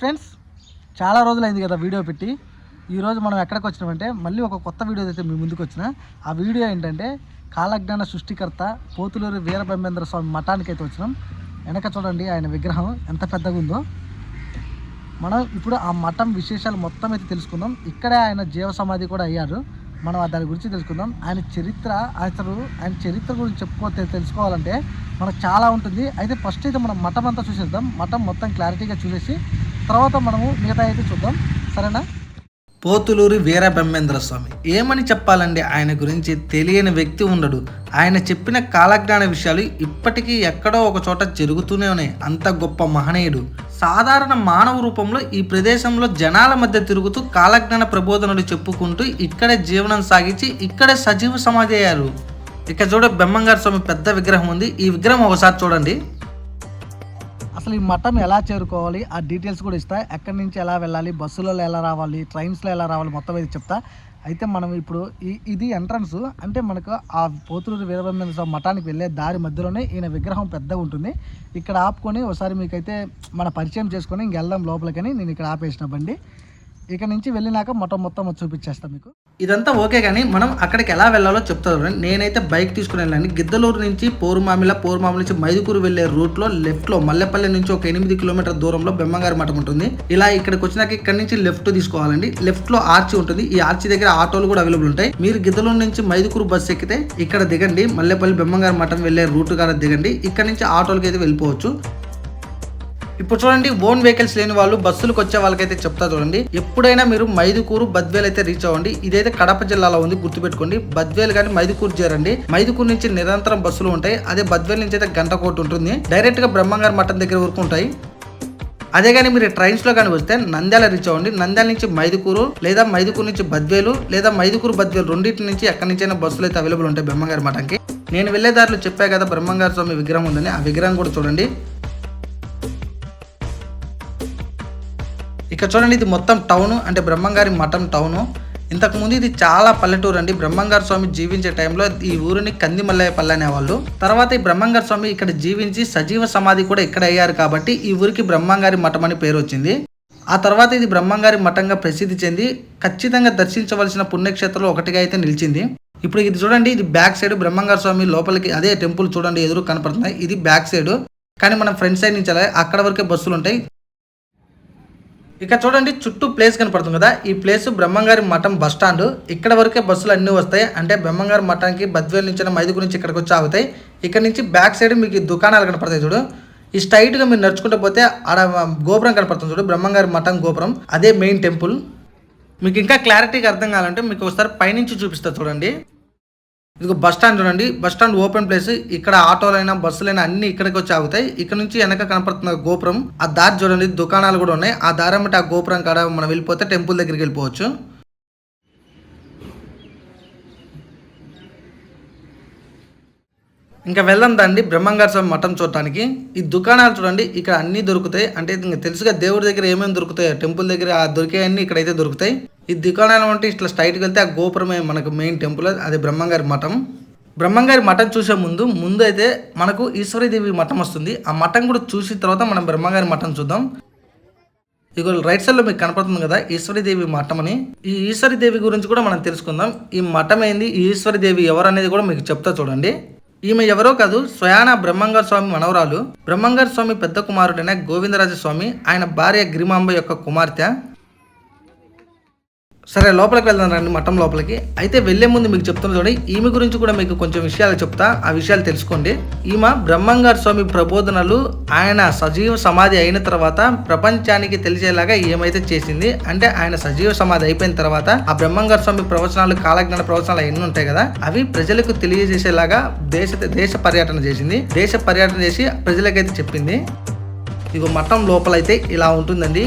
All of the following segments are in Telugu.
ఫ్రెండ్స్ చాలా రోజులైంది కదా వీడియో పెట్టి. ఈరోజు మనం ఎక్కడికి వచ్చినామంటే మళ్ళీ ఒక కొత్త వీడియో అయితే మీ ముందుకు వచ్చిన. ఆ వీడియో ఏంటంటే కాలజ్ఞాన సృష్టికర్త పోతులూరి వీరబ్రహ్మేంద్ర స్వామి మఠానికి అయితే వచ్చినాం. వెనక చూడండి ఆయన విగ్రహం ఎంత పెద్దగా ఉందో. మనం ఇప్పుడు ఆ మఠం విశేషాలు మొత్తం అయితే తెలుసుకుందాం. ఇక్కడే ఆయన జీవ సమాధి కూడా అయ్యారు. మనం దాని గురించి తెలుసుకుందాం. ఆయన చరిత్ర అసలు ఆయన చరిత్ర గురించి చెప్పుకోతే తెలుసుకోవాలంటే మనకు చాలా ఉంటుంది. అయితే ఫస్ట్ అయితే మనం మఠం అంతా చూసేద్దాం. మఠం మొత్తం క్లారిటీగా చూసేసి తర్వాత మనము మిగతా అయితే చూద్దాం. సరేనా? పోతులూరి వీరబ్రహ్మేంద్ర స్వామి. ఏమని చెప్పాలండి? ఆయన గురించి తెలియని వ్యక్తి ఉండడు. ఆయన చెప్పిన కాలజ్ఞాన విషయాలు ఇప్పటికీ ఎక్కడో ఒక చోట జరుగుతూనే ఉన్నాయి. అంత గొప్ప మహనీయుడు. సాధారణ మానవ రూపంలో ఈ ప్రదేశంలో జనాల మధ్య తిరుగుతూ కాలజ్ఞాన ప్రబోధనలు చెప్పుకుంటూ ఇక్కడే జీవనం సాగించి ఇక్కడే సజీవ సమాధి అయ్యారు. ఇక చూడ బ్రహ్మంగారు స్వామి పెద్ద విగ్రహం ఉంది. ఈ విగ్రహం ఒకసారి చూడండి. అసలు ఈ మఠం ఎలా చేరుకోవాలి? ఆ డీటెయిల్స్ కూడా ఇస్తా. ఎక్కడి నుంచి ఎలా వెళ్ళాలి? బస్సులలో ఎలా రావాలి? ట్రైన్స్లో ఎలా రావాలి? మొత్తం ఇది చెప్తా. అయితే మనం ఇప్పుడు ఈ ఇది ఎంట్రన్స్. అంటే మనకు ఆ పోతులూరు వీరబ్రహ్మేంద్ర స్వామి మఠానికి వెళ్ళే దారి మధ్యలోనే ఈయన విగ్రహం పెద్దగా ఉంటుంది. ఇక్కడ ఆపుకొని ఒకసారి మీకైతే మన పరిచయం చేసుకొని ఇంక వెళ్దాం లోపలికని నేను ఇక్కడ ఆపేసిన బండి. ఇక నుంచి వెళ్ళినాక మఠం మొత్తం చూపించేస్తాను మీకు. ఇదంతా ఓకే కానీ మనం అక్కడికి ఎలా వెళ్ళాలో చెప్తాను నేనైతే బైక్ తీసుకుని వెళ్ళాను. గిద్దలూరు నుంచి పోరుమామిల పోరుమామిల నుంచి మైదుకూరు వెళ్ళే రూట్లో లెఫ్ట్లో మల్లెపల్లి నుంచి ఒక ఎనిమిది కిలోమీటర్ దూరంలో బెమ్మగారి మఠం ఉంటుంది. ఇలా ఇక్కడికి వచ్చినాక ఇక్కడ నుంచి లెఫ్ట్ తీసుకోవాలండి. లెఫ్ట్లో ఆర్చి ఉంటుంది. ఈ ఆర్చి దగ్గర ఆటోలు కూడా అవైలబుల్ ఉంటాయి. మీరు గిద్దలూరు నుంచి మైదుకూరు బస్సు ఎక్కితే ఇక్కడ దిగండి. మల్లెపల్లి బెమ్మగారి మఠం వెళ్ళే రూట్ గారు దిగండి. ఇక్కడ నుంచి ఆటోలకి అయితే వెళ్ళిపోవచ్చు. ఇప్పుడు చూడండి ఓన్ వెహికల్స్ లేని వాళ్ళు బస్సులకు వచ్చే వాళ్ళకైతే చెప్తా చూడండి. ఎప్పుడైనా మీరు మైదుకూరు బద్వేల్ అయితే రీచ్ అవ్వండి. ఇదైతే కడప జిల్లాలో ఉంది గుర్తుపెట్టుకోండి. బద్వేల్ కానీ మైదుకూరు చేరండి. మైదుకూరు నుంచి నిరంతరం బస్సులు ఉంటాయి. అదే బద్వేల్ నుంచి అయితే గంట కోటి ఉంటుంది. డైరెక్ట్గా బ్రహ్మంగారి మఠం దగ్గర వరకు ఉంటాయి. అదే కానీ మీరు ట్రైన్స్లో కానీ వస్తే నంద్యాల రీచ్ అవ్వండి. నంద్యాల నుంచి మైదుకూరు లేదా మైదుకూరు నుంచి బద్వేలు లేదా మైదుకూరు బద్వేలు రెండింటి నుంచి ఎక్కడి నుంచైనా బస్సులు అయితే అవైలబుల్ ఉంటాయి బ్రహ్మంగారి మఠంకి నేను వెళ్ళే దారిలో చెప్పా కదా బ్రహ్మంగారి స్వామి విగ్రహం ఉందని. ఆ విగ్రహం కూడా చూడండి. ఇక్కడ చూడండి ఇది మొత్తం టౌన్ అంటే బ్రహ్మంగారి మఠం టౌను. ఇంతకుముందు ఇది చాలా పల్లెటూరు అండి. బ్రహ్మంగారి స్వామి జీవించే టైంలో ఈ ఊరిని కందిమల్లయ్య పల్లె అనేవాళ్ళు. తర్వాత ఈ బ్రహ్మంగారి స్వామి ఇక్కడ జీవించి సజీవ సమాధి కూడా ఇక్కడ అయ్యారు కాబట్టి ఈ ఊరికి బ్రహ్మంగారి మఠం అని పేరు వచ్చింది. ఆ తర్వాత ఇది బ్రహ్మంగారి మఠంగా ప్రసిద్ధి చెంది ఖచ్చితంగా దర్శించవలసిన పుణ్యక్షేత్రంలో ఒకటిగా అయితే నిలిచింది. ఇప్పుడు ఇది చూడండి ఇది బ్యాక్ సైడ్ బ్రహ్మంగారి స్వామి లోపలికి అదే టెంపుల్ చూడండి ఎదురు కనపడుతున్నాయి. ఇది బ్యాక్ సైడ్. కానీ మనం ఫ్రంట్ సైడ్ నుంచి అక్కడ వరకే బస్సులు ఉంటాయి. ఇక చూడండి చుట్టూ ప్లేస్ కనపడుతుంది కదా. ఈ ప్లేస్ బ్రహ్మంగారి మఠం బస్ స్టాండ్ ఇక్కడ వరకే బస్సులు అన్నీ వస్తాయి. అంటే బ్రహ్మంగారి మఠానికి బద్వేలు నుంచి మైదుగు నుంచి ఇక్కడికి వచ్చి ఆగుతాయి. ఇక్కడ నుంచి బ్యాక్ సైడ్ మీకు దుకాణాలు కనపడతాయి చూడు. ఈ స్ట్రైట్గా మీరు నడుచుకుంటూ పోతే ఆడ గోపురం కనపడుతుంది చూడు. బ్రహ్మంగారి మఠం గోపురం. అదే మెయిన్ టెంపుల్ మీకు ఇంకా క్లారిటీగా అర్థం కావాలంటే మీకు ఒకసారి పైనుంచి చూపిస్తా చూడండి. ఇదిగో బస్ స్టాండ్ చూడండి. Bus stand open place. ఇక్కడ ఆటోలైనా బస్సులైనా అన్ని ఇక్కడికి వచ్చి ఆగుతాయి. ఇక్కడ నుంచి వెనక కనపడుతున్న గోపురం ఆ దారి చూడండి దుకాణాలు కూడా ఉన్నాయి. ఆ దారి అమ్మటి ఆ గోపురం కాడ మనం వెళ్ళిపోతే టెంపుల్ దగ్గరికి వెళ్ళిపోవచ్చు. ఇంకా వెళ్దాం దండి బ్రహ్మంగారి స్వామి మఠం చూడటానికి. ఈ దుకాణాలు చూడండి ఇక్కడ అన్నీ దొరుకుతాయి. అంటే ఇంకా తెలుసుగా దేవుడి దగ్గర ఏమేమి దొరుకుతాయి టెంపుల్ దగ్గర ఆ దొరికేవన్నీ ఇక్కడైతే దొరుకుతాయి. ఈ దుకాణాలు అంటే ఇట్లా స్ట్రైట్కి వెళ్తే ఆ గోపురమే మనకు మెయిన్ టెంపుల్ అది బ్రహ్మంగారి మఠం. బ్రహ్మంగారి మఠం చూసే ముందు ముందు అయితే మనకు ఈశ్వరీదేవి మఠం వస్తుంది. ఆ మఠం కూడా చూసిన తర్వాత మనం బ్రహ్మంగారి మఠం చూద్దాం. ఇగో రైట్ సైడ్లో మీకు కనపడుతుంది కదా ఈశ్వరీదేవి మఠం అని. ఈ ఈశ్వరీదేవి గురించి కూడా మనం తెలుసుకుందాం. ఈ మఠం ఏంది? ఈ ఈశ్వరీదేవి ఎవరు అనేది కూడా మీకు చెప్తా చూడండి. ఈమె ఎవరో కాదు స్వయాన బ్రహ్మంగారు స్వామి మనవరాలు. బ్రహ్మంగారు స్వామి పెద్ద కుమారుడైన గోవిందరాజ స్వామి ఆయన భార్య గిరిమాంబ యొక్క కుమార్తె. సరే లోపలికి వెళ్దాం రండి మఠం లోపలికి. అయితే వెళ్ళే ముందు మీకు చెప్తున్న చూడండి ఈమె గురించి కూడా మీకు కొంచెం విషయాలు చెప్తా ఆ విషయాలు తెలుసుకోండి. ఈమె బ్రహ్మంగారు స్వామి ప్రబోధనలు ఆయన సజీవ సమాధి అయిన తర్వాత ప్రపంచానికి తెలిసేలాగా ఏమైతే చేసింది. అంటే ఆయన సజీవ సమాధి అయిపోయిన తర్వాత ఆ బ్రహ్మంగారు స్వామి ప్రవచనాలు కాలజ్ఞాన ప్రవచనాలు ఎన్ని ఉంటాయి కదా అవి ప్రజలకు తెలియజేసేలాగా దేశ దేశ పర్యటన చేసింది. దేశ పర్యటన చేసి ప్రజలకైతే చెప్పింది. ఇక మఠం లోపలైతే ఇలా ఉంటుందండి.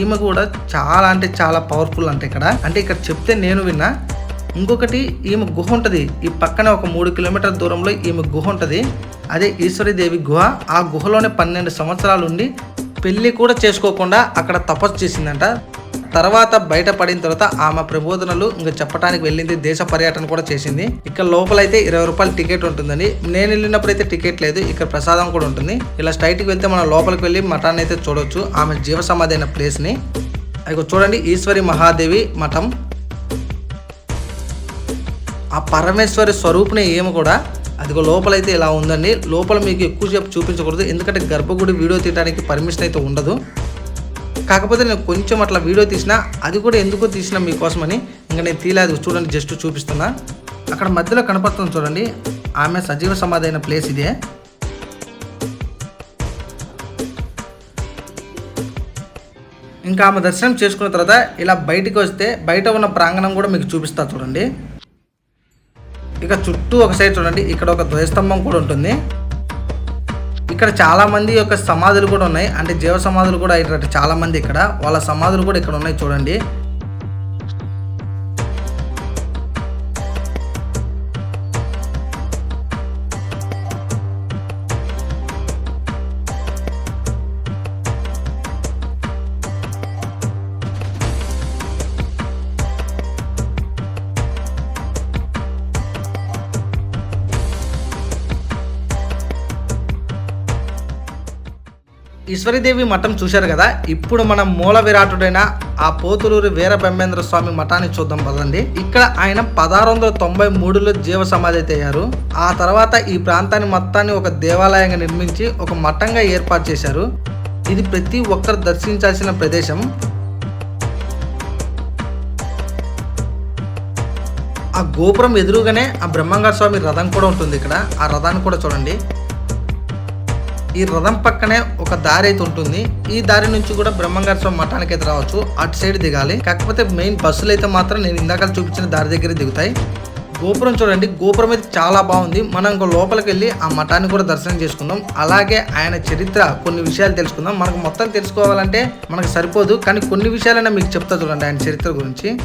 ఈమె కూడా చాలా అంటే చాలా పవర్ఫుల్ అంటే ఇక్కడ. అంటే ఇక్కడ చెప్తే నేను విన్నా ఇంకొకటి ఈమె గుహ ఉంటుంది. ఈ పక్కనే ఒక మూడు కిలోమీటర్ దూరంలో ఈమె గుహ ఉంటుంది. అదే ఈశ్వరీదేవి గుహ. ఆ గుహలోనే పన్నెండు సంవత్సరాలు ఉండి పెళ్ళి కూడా చేసుకోకుండా అక్కడ తపస్సు చేసిందంట. తర్వాత బయట పడిన తర్వాత ఆమె ప్రబోధనలు ఇంకా చెప్పడానికి వెళ్ళింది దేశ పర్యటన కూడా చేసింది. ఇక్కడ లోపలైతే ఇరవై రూపాయలు టికెట్ ఉంటుందండి. నేను వెళ్ళినప్పుడు అయితే టికెట్ లేదు ఇక్కడ ప్రసాదం కూడా ఉంటుంది. ఇలా స్ట్రైట్కి వెళ్తే మనం లోపలికి వెళ్ళి మఠాన్ని అయితే చూడొచ్చు. ఆమె జీవ సమాధి అయిన ప్లేస్ని. అదిగో చూడండి ఈశ్వరి మహాదేవి మఠం. ఆ పరమేశ్వరి స్వరూపుని ఏమి కూడా అదిగో లోపలైతే ఇలా ఉందండి. లోపల మీకు ఎక్కువసేపు చూపించకూడదు. ఎందుకంటే గర్భగుడి వీడియో తీయడానికి పర్మిషన్ అయితే ఉండదు. కాకపోతే నేను కొంచెం అట్లా వీడియో తీసిన అది కూడా ఎందుకో తీసిన మీకోసమని ఇంకా నేను తీయలేదు. చూడండి జస్ట్ చూపిస్తున్నా. అక్కడ మధ్యలో కనపడుతుంది చూడండి. ఆమె సజీవ సమాధి అయిన ప్లేస్ ఇదే. ఇంకా ఆమె దర్శనం చేసుకున్న తర్వాత ఇలా బయటికి వస్తే బయట ఉన్న ప్రాంగణం కూడా మీకు చూపిస్తా చూడండి. ఇక చుట్టూ ఒక సైడ్ చూడండి. ఇక్కడ ఒక ధ్వజస్తంభం కూడా ఉంటుంది. ఇక్కడ చాలా మంది యొక్క సమాధులు కూడా ఉన్నాయి. అంటే జీవ సమాధులు కూడా ఇక్కడ చాలా మంది ఇక్కడ. వాళ్ళ సమాధులు కూడా ఇక్కడ ఉన్నాయి చూడండి. ఈశ్వరీదేవి మఠం చూశారు కదా ఇప్పుడు మనం మూల విరాటుడైన ఆ పోతులూరి వీర బ్రహ్మేంద్ర స్వామి మఠాన్ని చూద్దాం పదండి. ఇక్కడ ఆయన పదహారు వందల తొంభై మూడులో జీవ సమాధి అయితే అయ్యారు. ఆ తర్వాత ఈ ప్రాంతాన్ని మొత్తాన్ని ఒక దేవాలయంగా నిర్మించి ఒక మఠంగా ఏర్పాటు చేశారు. ఇది ప్రతి ఒక్కరు దర్శించాల్సిన ప్రదేశం. ఆ గోపురం ఎదురుగానే ఆ బ్రహ్మంగార స్వామి రథం కూడా ఉంటుంది ఇక్కడ. ఆ రథాన్ని కూడా చూడండి. ఈ రథం పక్కనే ఒక దారి అయితే ఉంటుంది. ఈ దారి నుంచి కూడా బ్రహ్మంగారి స్వామి మఠానికి అయితే రావచ్చు. అటు సైడ్ దిగాలి. కాకపోతే మెయిన్ బస్సులు అయితే మాత్రం నేను ఇందాక చూపించిన దారి దగ్గర దిగుతాయి. గోపురం చూడండి. గోపురం అయితే చాలా బాగుంది. మనం ఇంకో లోపలికి వెళ్ళి ఆ మఠాన్ని కూడా దర్శనం చేసుకుందాం. అలాగే ఆయన చరిత్ర కొన్ని విషయాలు తెలుసుకుందాం. మనకు మొత్తం తెలుసుకోవాలంటే మనకు సరిపోదు. కానీ కొన్ని విషయాలైనా మీకు చెప్తా చూడండి ఆయన చరిత్ర గురించి.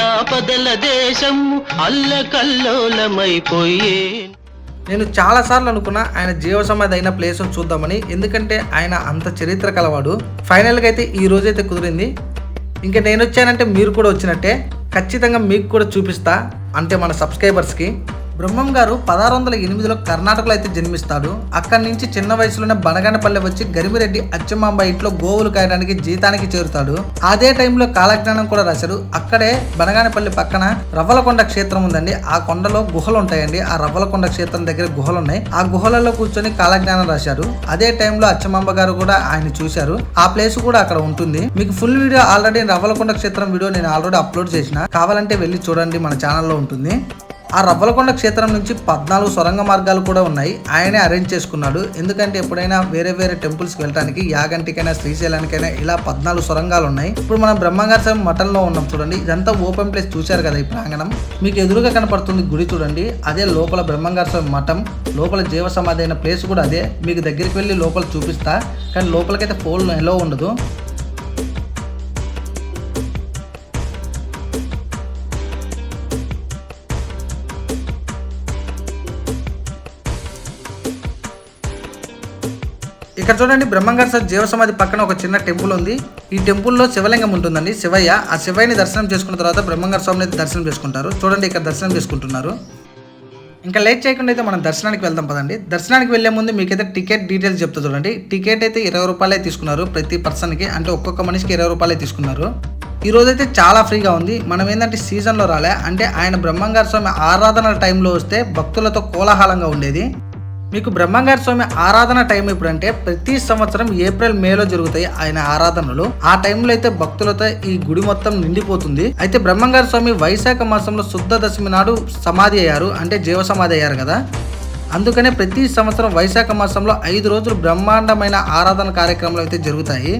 ఆపదల దేశం అల్లకల్లోలమైపోయే నేను చాలాసార్లు అనుకున్నా ఆయన జీవ సమాధి అయిన ప్లేస్ను చూద్దామని ఎందుకంటే ఆయన అంత చరిత్ర కలవాడు. ఫైనల్గా అయితే ఈ రోజైతే కుదిరింది. ఇంకా నేను వచ్చానంటే మీరు కూడా వచ్చినట్టే. ఖచ్చితంగా మీకు కూడా చూపిస్తా అంటే మన సబ్స్క్రైబర్స్కి బ్రహ్మం గారు పదహారు వందల ఎనిమిదిలో కర్ణాటకలో అయితే జన్మిస్తాడు. అక్కడి నుంచి చిన్న వయసులోనే బనగానపల్లె వచ్చి గరిమిరెడ్డి అచ్చమాంబ ఇంట్లో గోవులు కాయడానికి జీతానికి చేరుతాడు. అదే టైంలో కాలజ్ఞానం కూడా రాశారు అక్కడే బనగానపల్లి పక్కన రవ్వలకొండ క్షేత్రం ఉందండి. ఆ కొండలో గుహలు ఉంటాయండి. ఆ రవ్వలకొండ క్షేత్రం దగ్గర గుహలు ఉన్నాయి ఆ గుహలలో కూర్చొని కాలజ్ఞానం రాశారు. అదే టైంలో అచ్చమాంబ గారు కూడా ఆయన చూశారు. ఆ ప్లేస్ కూడా అక్కడ ఉంటుంది. మీకు ఫుల్ వీడియో ఆల్రెడీ రవ్వలకొండ క్షేత్రం వీడియో నేను ఆల్రెడీ అప్లోడ్ చేసిన. కావాలంటే వెళ్ళి చూడండి మన ఛానల్లో ఉంటుంది. ఆ రవ్వలకొండ క్షేత్రం నుంచి పద్నాలుగు సొరంగ మార్గాలు కూడా ఉన్నాయి. ఆయనే అరేంజ్ చేసుకున్నాడు. ఎందుకంటే ఎప్పుడైనా వేరే వేరే టెంపుల్స్కి వెళ్ళడానికి యాగంటికైనా శ్రీశైలానికైనా ఇలా పద్నాలుగు సొరంగాలు ఉన్నాయి. ఇప్పుడు మనం బ్రహ్మంగారి స్వామి మఠంలో ఉన్నాం చూడండి. ఇదంతా ఓపెన్ ప్లేస్ చూశారు కదా ఈ ప్రాంగణం. మీకు ఎదురుగా కనపడుతుంది గుడి చూడండి. అదే లోపల బ్రహ్మంగారి స్వామి మఠం లోపల జీవ సమాధి అయిన ప్లేస్ కూడా అదే. మీకు దగ్గరికి వెళ్ళి లోపల చూపిస్తా. కానీ లోపలికైతే ఫోన్ ఎలా ఉండదు. ఇక్కడ చూడండి బ్రహ్మంగారి సార్ జీవసమాధి పక్కన ఒక చిన్న టెంపుల్ ఉంది. ఈ టెంపుల్లో శివలింగం ఉంటుందండి శివయ్య. ఆ శివయ్యని దర్శనం చేసుకున్న తర్వాత బ్రహ్మంగారి స్వామిని అయితే దర్శనం చేసుకుంటారు. చూడండి ఇక్కడ దర్శనం చేసుకుంటున్నారు. ఇంకా లేట్ చేయకుండా అయితే మనం దర్శనానికి వెళ్దాం పదండి. దర్శనానికి వెళ్ళే ముందు మీకైతే టికెట్ డీటెయిల్స్ చెప్తా చూడండి. టికెట్ అయితే ఇరవై రూపాయలే తీసుకున్నారు ప్రతి పర్సన్కి. అంటే ఒక్కొక్క మనిషికి ఇరవై రూపాయలే తీసుకున్నారు. ఈ రోజైతే చాలా ఫ్రీగా ఉంది. మనం ఏంటంటే సీజన్లో రాలే. అంటే ఆయన బ్రహ్మంగారి స్వామి ఆరాధన టైంలో వస్తే భక్తులతో కోలాహలంగా ఉండేది. మీకు బ్రహ్మంగారి స్వామి ఆరాధన టైం ఎప్పుడంటే ప్రతి సంవత్సరం ఏప్రిల్ మేలో జరుగుతాయి ఆయన ఆరాధనలు. ఆ టైంలో అయితే భక్తులతో ఈ గుడి మొత్తం నిండిపోతుంది. అయితే బ్రహ్మంగారి స్వామి వైశాఖ మాసంలో శుద్ధ దశమి నాడు సమాధి అయ్యారు. అంటే జీవ సమాధి అయ్యారు కదా. అందుకనే ప్రతి సంవత్సరం వైశాఖ మాసంలో ఐదు రోజులు బ్రహ్మాండమైన ఆరాధన కార్యక్రమాలు అయితే జరుగుతాయి.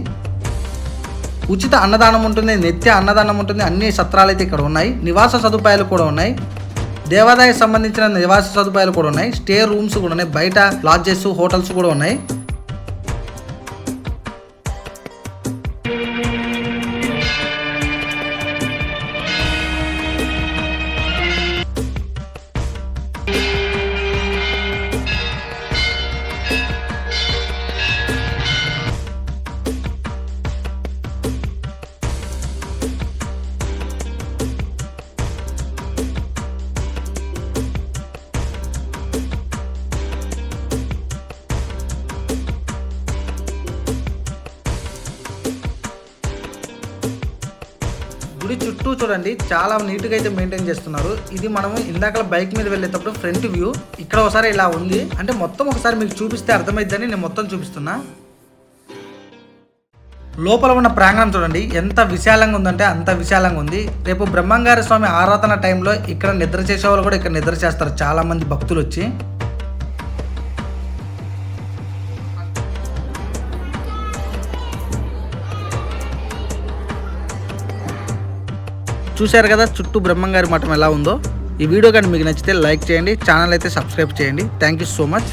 ఉచిత అన్నదానం ఉంటుంది నిత్య అన్నదానం ఉంటుంది అన్ని సత్రాలు అయితే ఇక్కడ ఉన్నాయి. నివాస సదుపాయాలు కూడా ఉన్నాయి. దేవాదాయ సంబంధించిన నివాస సదుపాయాలు కూడా ఉన్నాయి. స్టే రూమ్స్ కూడా ఉన్నాయి. బయట లాడ్జెస్ హోటల్స్ కూడా ఉన్నాయి. గుడి చుట్టూ చూడండి చాలా నీట్గా అయితే మెయింటైన్ చేస్తున్నారు. ఇది మనము ఇందాక బైక్ మీద వెళ్ళేటప్పుడు ఫ్రంట్ వ్యూ. ఇక్కడ ఒకసారి ఇలా ఉంది. అంటే మొత్తం ఒకసారి మీకు చూపిస్తే అర్థమైద్దని నేను మొత్తం చూపిస్తున్నా. లోపల ఉన్న ప్రాంగణం చూడండి. ఎంత విశాలంగా ఉందంటే అంత విశాలంగా ఉంది. రేపు బ్రహ్మంగారి స్వామి ఆరాధన టైంలో ఇక్కడ నిద్ర చేసే వాళ్ళు కూడా ఇక్కడ నిద్ర చేస్తారు. చాలా మంది భక్తులు వచ్చి. చూశారు కదా చుట్టూ బ్రహ్మంగారి మఠం ఎలా ఉందో. ఈ వీడియో కానీ మీకు నచ్చితే లైక్ చేయండి ఛానల్ అయితే సబ్స్క్రైబ్ చేయండి. Thank you so much